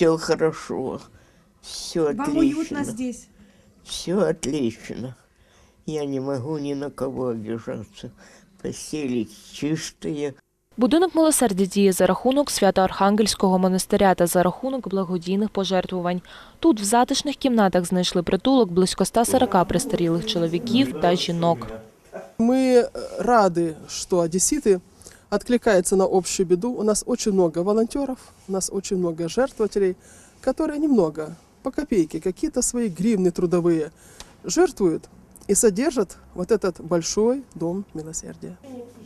все хорошо. Все Вам отлично. уютно здесь? Все отлично. Я не могу ни на кого обижаться. Постели чистые. Будинок милосердя діє за рахунок Свято-Архангельського монастиря та за рахунок благодійних пожертвувань. Тут в затишних кімнатах знайшли притулок близько 140 престарілих чоловіків та жінок. Мы рады, что одесситы откликаются на общую беду. У нас очень много волонтеров, у нас очень много жертвователей, которые немного, по копейке, какие-то свои гривны трудовые жертвуют и содержат вот этот большой дом милосердия.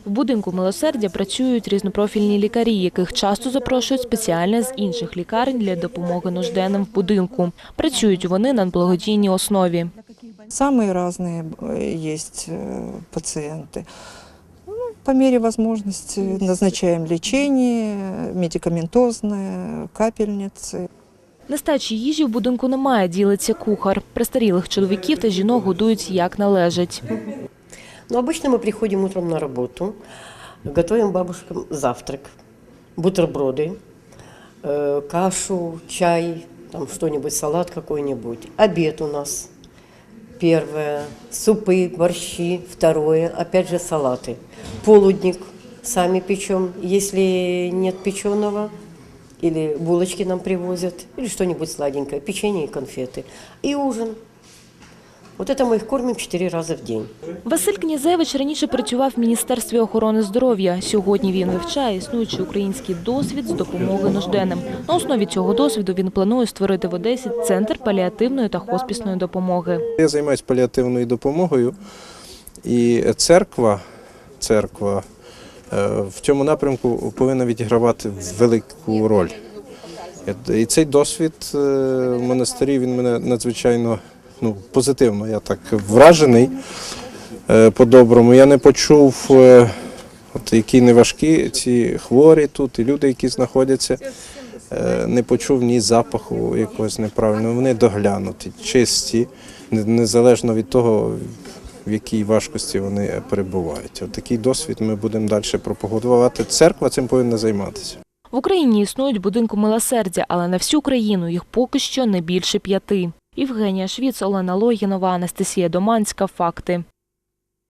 В будинку милосердя працюють різнопрофільні лікарі, яких часто запрошують спеціально з інших лікарень для допомоги нужденним в будинку. Працюють вони на благодійній основі. Самые разные э, есть э, пациенты. Ну, по мере возможности назначаем лечение, медикаментозное, капельницы. Нестачі їжі в будинку немає, ділиться кухар. Престарілих чоловіків та жінок годують як належить. Но обычно мы приходим утром на работу, готовим бабушкам завтрак, бутерброды, э, кашу, чай, там что-нибудь, салат какой-нибудь. Обед у нас. Первое – супы, борщи. Второе – опять же салаты. Полудник сами печем, если нет печеного. Или булочки нам привозят, или что-нибудь сладенькое, печенье и конфеты. И ужин. Вот это мы их кормим четыре раза в день. Василь Князевич раніше працював в Міністерстві охорони здоров'я. Сьогодні він вивчає існуючий український досвід з допомоги нужденним. На основі цього досвіду він планує створити в Одесі центр паліативної та хоспісної допомоги. Я займаюся паліативною допомогою, і церква, церква е, в цьому напрямку повинна відігравати велику роль. І цей досвід е, в монастирі він мене надзвичайно ну, позитивно. Я так вражений е, по-доброму. Я не почув, е, от, які не важкі ці хворі тут, і люди, які знаходяться. Е, Не почув ні запаху якогось неправильного. Вони доглянуті, чисті, незалежно від того, в якій важкості вони перебувають. От такий досвід ми будемо далі пропагувати. Церква цим повинна займатися. В Україні існують будинку милосердя, але на всю країну їх поки що не більше п'яти. Євгенія Швіц, Олена Логінова, Анастасія Доманська. Факти.